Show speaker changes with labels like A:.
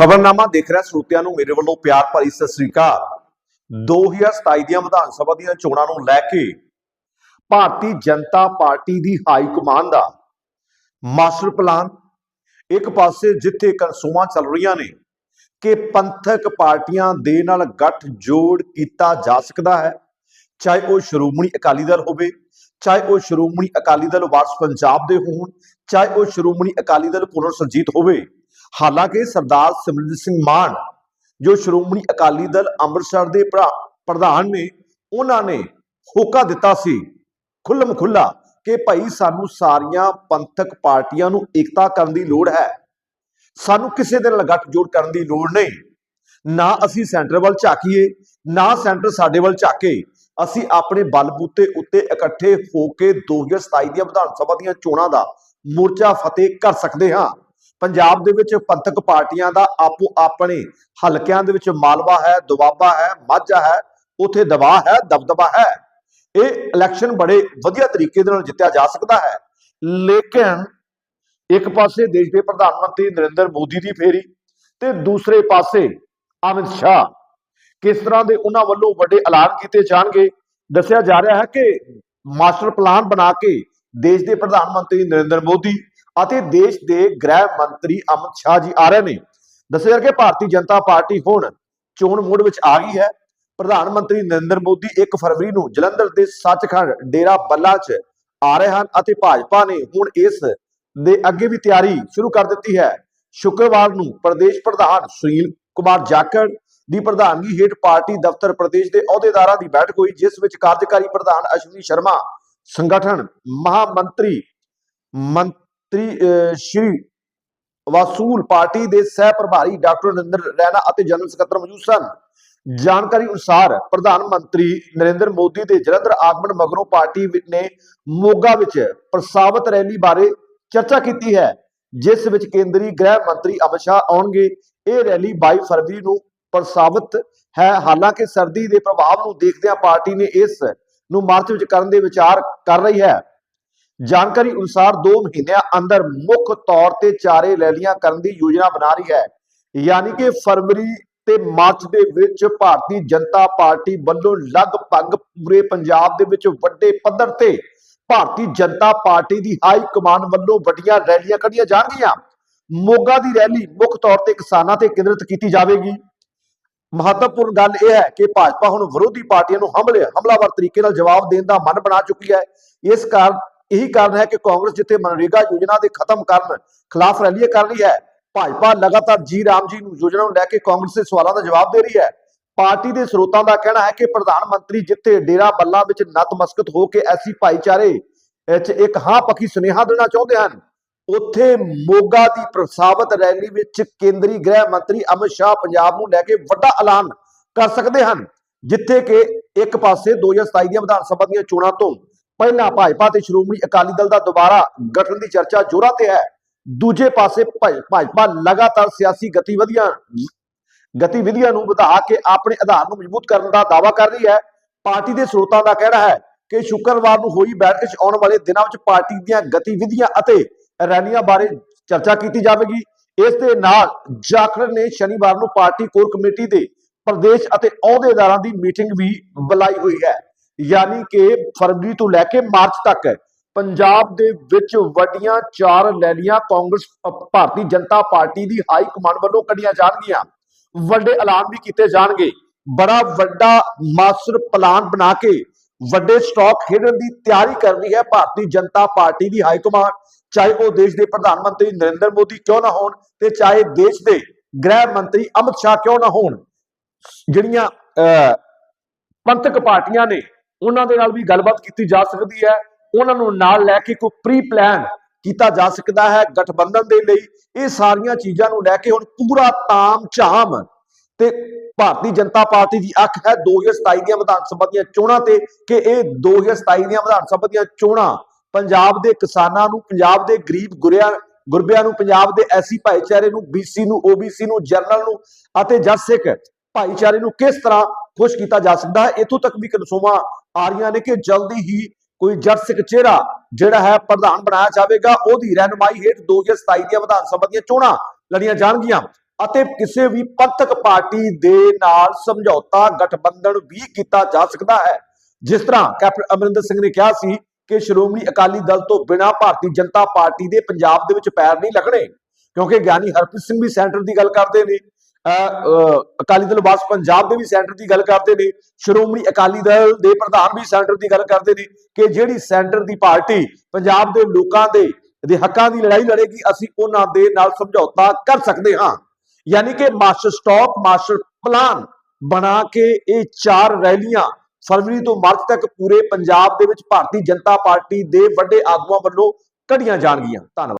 A: ਖਬਰਨਾਮਾ ਦੇਖ ਰਿਹਾ ਸਰੋਤਿਆਂ ਨੂੰ ਮੇਰੇ ਵੱਲੋਂ ਪਿਆਰ ਭਰੀ ਸਤਿ ਸ੍ਰੀ ਅਕਾਲ। 2027 ਦੀਆਂ ਵਿਧਾਨ ਸਭਾ ਦੀਆਂ ਚੋਣਾਂ ਨੂੰ ਲੈ ਕੇ ਭਾਰਤੀ ਜਨਤਾ ਪਾਰਟੀ ਦੀ ਹਾਈ ਕਮਾਂਡ ਦਾ ਮਾਸਟਰ ਪਲਾਨ ਇੱਕ ਪਾਸੇ ਜਿੱਥੇ ਕਨਸੂਆਂ ਚੱਲ ਰਹੀਆਂ ਨੇ ਕਿ ਪੰਥਕ ਪਾਰਟੀਆਂ ਦੇ ਨਾਲ ਗੱਠ ਜੋੜ ਕੀਤਾ ਜਾ ਸਕਦਾ ਹੈ ਚਾਹੇ ਉਹ ਸ਼੍ਰੋਮਣੀ ਅਕਾਲੀ ਦਲ ਹੋਵੇ ਚਾਹੇ ਉਹ ਸ਼੍ਰੋਮਣੀ ਅਕਾਲੀ ਦਲ ਵਾਰਸ ਪੰਜਾਬ ਦੇ ਹੋਣ ਚਾਹੇ ਉਹ ਸ਼੍ਰੋਮਣੀ ਅਕਾਲੀ ਦਲ ਪੁਨਰ ਸਰਜੀਤ ਹੋਵੇ। ਹਾਲਾਂਕਿ ਸਰਦਾਰ ਸਿਮਰਜੀਤ ਸਿੰਘ ਮਾਨ, ਜੋ ਸ਼੍ਰੋਮਣੀ ਅਕਾਲੀ ਦਲ ਅੰਮ੍ਰਿਤਸਰ ਦੇ ਪ੍ਰਧਾਨ ਨੇ, ਉਹਨਾਂ ਨੇ ਹੋਕਾ ਦਿੱਤਾ ਸੀ ਖੁੱਲਮ ਖੁੱਲਾ ਕਿ ਭਾਈ ਸਾਨੂੰ ਸਾਰੀਆਂ ਪੰਥਕ ਪਾਰਟੀਆਂ ਨੂੰ ਇਕਤਾ ਕਰਨ ਦੀ ਲੋੜ ਹੈ। ਸਾਨੂੰ ਕਿਸੇ ਦੇ ਨਾਲ ਗੱਠ ਜੋੜ ਕਰਨ ਦੀ ਲੋੜ ਨਹੀਂ। ਨਾ ਅਸੀਂ ਸੈਂਟਰ ਵੱਲ ਝਾਕੀਏ, ਨਾ ਸੈਂਟਰ ਸਾਡੇ ਵੱਲ ਝਾਕੇ। ਅਸੀਂ ਆਪਣੇ ਬਲਬੂਤੇ ਉੱਤੇ ਇਕੱਠੇ ਹੋ ਕੇ 2027 ਦੀਆਂ ਵਿਧਾਨ ਸਭਾ ਦੀਆਂ ਚੋਣਾਂ ਦਾ ਮੋਰਚਾ ਫਤਿਹ ਕਰ ਸਕਦੇ ਹਾਂ। ਪੰਜਾਬ ਦੇ ਵਿੱਚ ਪੰਥਕ ਪਾਰਟੀਆਂ ਦਾ ਆਪੋ ਆਪਣੇ ਹਲਕਿਆਂ ਦੇ ਵਿੱਚ ਮਾਲਵਾ ਹੈ, ਦੁਆਬਾ ਹੈ, ਮਾਝਾ ਹੈ, ਉਥੇ ਦਬਾਅ ਹੈ, ਦਬਦਬਾ ਹੈ। ਇਹ ਇਲੈਕਸ਼ਨ ਬੜੇ ਵਧੀਆ ਤਰੀਕੇ ਦੇ ਨਾਲ ਜਿੱਤਿਆ ਜਾ ਸਕਦਾ ਹੈ। ਲੇਕਿਨ ਇੱਕ ਪਾਸੇ ਦੇਸ਼ ਦੇ ਪ੍ਰਧਾਨ ਮੰਤਰੀ ਨਰਿੰਦਰ ਮੋਦੀ ਦੀ ਫੇਰੀ ਤੇ ਦੂਸਰੇ ਪਾਸੇ ਅਮਿਤ ਸ਼ਾਹ ਕਿਸ ਤਰ੍ਹਾਂ ਦੇ ਉਹਨਾਂ ਵੱਲੋਂ ਵੱਡੇ ਐਲਾਨ ਕੀਤੇ ਜਾਣਗੇ, ਦੱਸਿਆ ਜਾ ਰਿਹਾ ਹੈ ਕਿ ਮਾਸਟਰ ਪਲਾਨ ਬਣਾ ਕੇ ਦੇਸ਼ ਦੇ ਪ੍ਰਧਾਨ ਮੰਤਰੀ ਨਰਿੰਦਰ ਮੋਦੀ ਅਤੇ ਦੇਸ਼ ਦੇ ਗ੍ਰਹਿ ਮੰਤਰੀ ਅਮਿਤ ਸ਼ਾਹ ਜੀ ਆ ਰਹੇ ਨੇ। ਦੱਸਿਆ ਕਿ ਭਾਰਤੀ ਜਨਤਾ ਪਾਰਟੀ ਹੁਣ ਚੋਣ ਮੋੜ ਵਿੱਚ ਆ ਗਈ ਹੈ। ਪ੍ਰਧਾਨ ਮੰਤਰੀ ਨਰਿੰਦਰ ਮੋਦੀ 1 ਫਰਵਰੀ ਨੂੰ ਜਲੰਧਰ ਦੇ ਸੱਚਖੰਡ ਡੇਰਾ ਬੱਲਾ 'ਚ ਆ ਰਹੇ ਹਨ ਅਤੇ ਭਾਜਪਾ ਨੇ ਹੁਣ ਇਸ ਦੇ ਅੱਗੇ ਵੀ ਤਿਆਰੀ ਸ਼ੁਰੂ ਕਰ ਦਿੱਤੀ ਹੈ। ਸ਼ੁੱਕਰਵਾਰ ਨੂੰ ਪ੍ਰਦੇਸ਼ ਪ੍ਰਧਾਨ ਸੁਨੀਲ ਕੁਮਾਰ ਜਾਖੜ ਦੀ ਪ੍ਰਧਾਨਗੀ ਹੇਠ ਪਾਰਟੀ ਦਫ਼ਤਰ ਪ੍ਰਦੇਸ਼ ਦੇ ਅਹੁਦੇਦਾਰਾਂ ਦੀ ਬੈਠਕ ਹੋਈ, ਜਿਸ ਵਿੱਚ ਕਾਰਜਕਾਰੀ ਪ੍ਰਧਾਨ ਅਸ਼ਵਨੀ ਸ਼ਰਮਾ, ਸੰਗਠਨ ਮਹਾਮੰਤਰੀ ਮੰਤਰੀ ਸ਼੍ਰੀ ਵਾਸੂਲ ਪਾਰਟੀ ਦੇ ਸਹਿ ਪ੍ਰਭਾਰੀ ਡਾਕਟਰ ਨਰਿੰਦਰ ਰੈਣਾ ਅਤੇ ਜਨਰਲ ਸਕੱਤਰ ਮੌਜੂਦ ਸਨ। ਜਾਣਕਾਰੀ ਅਨੁਸਾਰ ਪ੍ਰਧਾਨ ਮੰਤਰੀ ਨਰਿੰਦਰ ਮੋਦੀ ਦੇ ਜਲੰਧਰ ਆਗਮਨ ਮਗਰੋਂ ਪਾਰਟੀ ਨੇ ਮੋਗਾ ਵਿੱਚ ਪ੍ਰਸਾਵਤ ਰੈਲੀ ਬਾਰੇ ਚਰਚਾ ਕੀਤੀ ਹੈ, ਜਿਸ ਵਿੱਚ ਕੇਂਦਰੀ ਗ੍ਰਹਿ ਮੰਤਰੀ ਅਮਿਤ ਸ਼ਾਹ ਆਉਣਗੇ। ਇਹ ਰੈਲੀ 22 ਫਰਵਰੀ ਨੂੰ ਪ੍ਰਸਾਵਤ ਹੈ। ਹਾਲਾਂਕਿ ਸਰਦੀ ਦੇ ਪ੍ਰਭਾਵ ਨੂੰ ਦੇਖਦਿਆਂ ਪਾਰਟੀ ਨੇ ਇਸ ਨੂੰ ਮਾਰਚ ਵਿੱਚ ਕਰਨ ਦੇ ਵਿਚਾਰ ਕਰ ਰਹੀ ਹੈ। ਜਾਣਕਾਰੀ ਅਨੁਸਾਰ 2 ਮਹੀਨਿਆਂ ਅੰਦਰ ਮੁੱਖ ਤੌਰ ਤੇ ਚਾਰੇ ਰੈਲੀਆਂ ਕਰਨ ਦੀ ਯੋਜਨਾ ਬਣਾ ਰਹੀ ਹੈ। ਯਾਨੀ ਕਿ ਫਰਵਰੀ ਤੇ ਮਾਰਚ ਦੇ ਵਿੱਚ ਭਾਰਤੀ ਜਨਤਾ ਪਾਰਟੀ ਵੱਲੋਂ ਲਗਭਗ ਪੂਰੇ ਪੰਜਾਬ ਦੇ ਵਿੱਚ ਵੱਡੇ ਪੱਧਰ ਤੇ ਭਾਰਤੀ ਜਨਤਾ ਪਾਰਟੀ ਦੀ ਹਾਈ ਕਮਾਂਡ ਵੱਲੋਂ ਵੱਡੀਆਂ ਰੈਲੀਆਂ ਕੱਢੀਆਂ ਜਾਣਗੀਆਂ। ਮੋਗਾ ਦੀ ਰੈਲੀ ਮੁੱਖ ਤੌਰ ਤੇ ਕਿਸਾਨਾਂ ਤੇ ਕੇਂਦਰਿਤ ਕੀਤੀ ਜਾਵੇਗੀ। ਮਹੱਤਵਪੂਰਨ ਗੱਲ ਇਹ ਹੈ ਕਿ ਭਾਜਪਾ ਹੁਣ ਵਿਰੋਧੀ ਪਾਰਟੀਆਂ ਨੂੰ ਹਮਲੇ ਹਮਲਾਵਰ ਤਰੀਕੇ ਨਾਲ ਜਵਾਬ ਦੇਣ ਦਾ ਮਨ ਬਣਾ ਚੁੱਕੀ ਹੈ। ਇਸ ਕਾਰਨ ਇਹੀ ਕਾਰਨ ਹੈ ਕਿ ਕਾਂਗਰਸ ਜਿੱਥੇ ਮਨਰੇਗਾ ਯੋਜਨਾ ਦੇ ਖਤਮ ਕਰਨ ਖਿਲਾਫ ਰੈਲੀਆਂ ਕਰ ਰਹੀ ਹੈ, ਭਾਜਪਾ ਲਗਾਤਾਰ ਜੀ ਰਾਮ ਜੀ ਨੂੰ ਯੋਜਨਾ ਨੂੰ ਲੈ ਕੇ ਕਾਂਗਰਸ ਦੇ ਸਵਾਲਾਂ ਦਾ ਜਵਾਬ ਦੇ ਰਹੀ ਹੈ। ਪਾਰਟੀ ਦੇ ਸਰੋਤਾਂ ਦਾ ਕਹਿਣਾ ਹੈ ਕਿ ਪ੍ਰਧਾਨ ਮੰਤਰੀ ਜਿੱਥੇ ਡੇਰਾ ਬੱਲਾ ਵਿੱਚ ਨਤਮਸਕਤ ਹੋ ਕੇ ਐਸੀ ਭਾਈਚਾਰੇ ਵਿੱਚ ਇੱਕ ਹਾਂ ਪੱਖੀ ਸੁਨੇਹਾ ਦੇਣਾ ਚਾਹੁੰਦੇ ਹਨ, ਉੱਥੇ ਮੋਗਾ ਦੀ ਪ੍ਰਸਾਵਤ ਰੈਲੀ ਵਿੱਚ ਕੇਂਦਰੀ ਗ੍ਰਹਿ ਮੰਤਰੀ ਅਮਿਤ ਸ਼ਾਹ ਪੰਜਾਬ ਨੂੰ ਲੈ ਕੇ ਵੱਡਾ ਐਲਾਨ ਕਰ ਸਕਦੇ ਹਨ, ਜਿੱਥੇ ਕਿ ਇੱਕ ਪਾਸੇ 2027 ਦੀਆਂ ਵਿਧਾਨ ਸਭਾ ਦੀਆਂ ਚੋਣਾਂ ਤੋਂ ਪਹਿਲਾਂ ਭਾਜਪਾ ਤੇ ਸ਼੍ਰੋਮਣੀ ਅਕਾਲੀ ਦਲ ਦਾ ਦੁਬਾਰਾ ਗਠਨ ਦੀ ਚਰਚਾ ਜ਼ੋਰਾਂ ਤੇ ਹੈ। ਦੂਜੇ ਪਾਸੇ ਭਾਜਪਾ ਲਗਾਤਾਰ ਸਿਆਸੀ ਗਤੀਵਿਧੀਆਂ ਗਤੀਵਿਧੀਆਂ ਨੂੰ ਵਧਾ ਕੇ ਆਪਣੇ ਆਧਾਰ ਨੂੰ ਮਜ਼ਬੂਤ ਕਰਨ ਦਾ ਦਾਅਵਾ ਕਰ ਰਹੀ ਹੈ। ਪਾਰਟੀ ਦੇ ਸਰੋਤਾਂ ਦਾ ਕਹਿਣਾ ਹੈ ਕਿ ਸ਼ੁੱਕਰਵਾਰ ਨੂੰ ਹੋਈ ਬੈਠਕ 'ਚ ਆਉਣ ਵਾਲੇ ਦਿਨਾਂ ਵਿੱਚ ਪਾਰਟੀ ਦੀਆਂ ਗਤੀਵਿਧੀਆਂ ਅਤੇ ਰੈਲੀਆਂ ਬਾਰੇ ਚਰਚਾ ਕੀਤੀ ਜਾਵੇਗੀ। ਇਸ ਦੇ ਨਾਲ ਜਾਖੜ ਨੇ ਸ਼ਨੀਵਾਰ ਨੂੰ ਪਾਰਟੀ ਕੋਰ ਕਮੇਟੀ ਦੇ ਪ੍ਰਦੇਸ਼ ਅਤੇ ਅਹੁਦੇਦਾਰਾਂ ਦੀ ਮੀਟਿੰਗ ਵੀ ਬੁਲਾਈ ਹੋਈ ਹੈ। ਯਾਨੀ ਕਿ ਫਰਵਰੀ ਤੋਂ ਲੈ ਕੇ ਮਾਰਚ ਤੱਕ ਪੰਜਾਬ ਦੇ ਵਿੱਚ ਵੱਡੀਆਂ ਚਾਰ ਰੈਲੀਆਂ ਕਾਂਗਰਸ ਭਾਰਤੀ ਜਨਤਾ ਪਾਰਟੀ ਦੀ ਹਾਈ ਕਮਾਂਡ ਵੱਲੋਂ ਕੱਢੀਆਂ ਜਾਣਗੀਆਂ। ਵੱਡੇ ਐਲਾਨ ਵੀ ਕੀਤੇ ਜਾਣਗੇ। ਬੜਾ ਵੱਡਾ ਮਾਸਟਰ ਪਲਾਨ ਬਣਾ ਕੇ ਵੱਡੇ ਸਟਾਕ ਖੇਡਣ ਦੀ ਤਿਆਰੀ ਕਰ ਰਹੀ ਹੈ ਭਾਰਤੀ ਜਨਤਾ ਪਾਰਟੀ ਦੀ ਹਾਈ ਕਮਾਂਡ। ਚਾਹੇ ਉਹ ਦੇਸ਼ ਦੇ ਪ੍ਰਧਾਨ ਮੰਤਰੀ ਨਰਿੰਦਰ ਮੋਦੀ ਕਿਉਂ ਨਾ ਹੋਣ ਤੇ ਚਾਹੇ ਦੇਸ਼ ਦੇ ਗ੍ਰਹਿ ਮੰਤਰੀ ਅਮਿਤ ਸ਼ਾਹ ਕਿਉਂ ਨਾ ਹੋਣ। ਜਿਹੜੀਆਂ ਅਹ, ਪੰਥਕ ਪਾਰਟੀਆਂ ਨੇ ਉਹਨਾਂ ਦੇ ਨਾਲ ਵੀ ਗੱਲਬਾਤ ਕੀਤੀ ਜਾ ਸਕਦੀ ਹੈ। ਉਹਨਾਂ ਨੂੰ ਨਾਲ ਲੈ ਕੇ ਕੋਈ ਪ੍ਰੀ ਪਲਾਨ ਕੀਤਾ ਜਾ ਸਕਦਾ ਹੈ ਗਠਬੰਧਨ ਦੇ ਲਈ। ਇਹ ਸਾਰੀਆਂ ਚੀਜ਼ਾਂ ਨੂੰ ਲੈ ਕੇ ਹੁਣ ਪੂਰਾ ਤਾਮ ਝਾਮ ਤੇ ਭਾਰਤੀ ਜਨਤਾ ਪਾਰਟੀ ਦੀ ਅੱਖ ਹੈ 2027 ਦੀਆਂ ਵਿਧਾਨ ਸਭਾ ਦੀਆਂ ਚੋਣਾਂ ਤੇ ਕਿ ਇਹ 2027 ਦੀਆਂ ਵਿਧਾਨ ਸਭਾ ਦੀਆਂ ਚੋਣਾਂ ਪੰਜਾਬ ਦੇ ਕਿਸਾਨਾਂ ਨੂੰ, ਪੰਜਾਬ ਦੇ ਗਰੀਬ ਗੁਰਿਆਂ, ਗੁਰਬਿਆਂ ਨੂੰ, ਪੰਜਾਬ ਦੇ ਐਸੀ ਭਾਈਚਾਰੇ ਨੂੰ ਬੀਸੀ ਨੂੰ ਓਬੀਸੀ ਨੂੰ, ਜਨਰਲ ਨੂੰ ਅਤੇ ਜੱਟ ਸਿੱਖ ਭਾਈਚਾਰੇ ਨੂੰ ਕਿਸ ਤਰ੍ਹਾਂ ਖੁਸ਼ ਕੀਤਾ ਜਾ ਸਕਦਾ ਹੈ? ਇਥੋਂ ਤੱਕ ਵੀ ਕਨਸੂਮਾ ਆ ਰਹੀਆਂ ਨੇ ਕਿ ਜਲਦੀ ਹੀ ਕੋਈ ਜੱਟ ਸਿੱਖ ਚਿਹਰਾ ਜਿਹੜਾ ਹੈ ਪ੍ਰਧਾਨ ਬਣਾਇਆ ਜਾਵੇਗਾ। ਉਹਦੀ ਰਹਿਨੁਮਾਈ ਹੇਠ 2027 ਦੀਆਂ ਵਿਧਾਨ ਸਭਾ ਦੀਆਂ ਚੋਣਾਂ ਲੜੀਆਂ ਜਾਣਗੀਆਂ ਅਤੇ ਕਿਸੇ ਵੀ ਪੰਥਕ ਪਾਰਟੀ ਦੇ ਨਾਲ ਸਮਝੌਤਾ ਗਠਬੰਧਨ ਵੀ ਕੀਤਾ ਜਾ ਸਕਦਾ ਹੈ। ਜਿਸ ਤਰ੍ਹਾਂ ਕੈਪਟਨ ਅਮਰਿੰਦਰ ਸਿੰਘ ਨੇ ਕਿਹਾ ਸੀ ਕਿ ਸ਼੍ਰੋਮਣੀ ਅਕਾਲੀ ਦਲ ਤੋਂ ਬਿਨਾਂ ਭਾਰਤੀ ਜਨਤਾ ਪਾਰਟੀ ਦੇ ਪੰਜਾਬ ਦੇ ਵਿੱਚ ਪੈਰ ਨਹੀਂ ਲੱਗਣੇ, ਕਿਉਂਕਿ ਗਿਆਨੀ ਹਰਪ੍ਰੀਤ ਸਿੰਘ ਵੀ ਸੈਂਟਰ ਦੀ ਗੱਲ ਕਰਦੇ ਨੇ। ਅਕਾਲੀ ਦਲ ਵਾਸ ਪੰਜਾਬ ਦੇ ਵੀ ਸੈਂਟਰ ਦੀ ਗੱਲ ਕਰਦੇ ਨੇ, ਸ਼੍ਰੋਮਣੀ ਅਕਾਲੀ ਦਲ ਦੇ ਪ੍ਰਧਾਨ ਵੀ ਸੈਂਟਰ ਦੀ ਗੱਲ ਕਰਦੇ ਨੇ ਕਿ ਜਿਹੜੀ ਸੈਂਟਰ ਦੀ ਪਾਰਟੀ ਪੰਜਾਬ ਦੇ ਲੋਕਾਂ ਦੇ ਦੇ ਹੱਕਾਂ ਦੀ ਲੜਾਈ ਲੜੇਗੀ, ਅਸੀਂ ਉਹਨਾਂ ਦੇ ਨਾਲ ਸਮਝੌਤਾ ਕਰ ਸਕਦੇ ਹਾਂ। ਯਾਨੀ ਕਿ ਮਾਸਟਰ ਸਟਾਪ, ਮਾਸਟਰ ਪਲਾਨ ਬਣਾ ਕੇ ਇਹ ਚਾਰ ਰੈਲੀਆਂ ਫਰਵਰੀ ਤੋਂ ਮਾਰਚ ਤੱਕ ਪੂਰੇ ਪੰਜਾਬ ਦੇ ਵਿੱਚ ਭਾਰਤੀ ਜਨਤਾ ਪਾਰਟੀ ਦੇ ਵੱਡੇ ਆਗੂਆਂ ਵੱਲੋਂ ਕੱਢੀਆਂ ਜਾਣਗੀਆਂ। ਧੰਨਵਾਦ।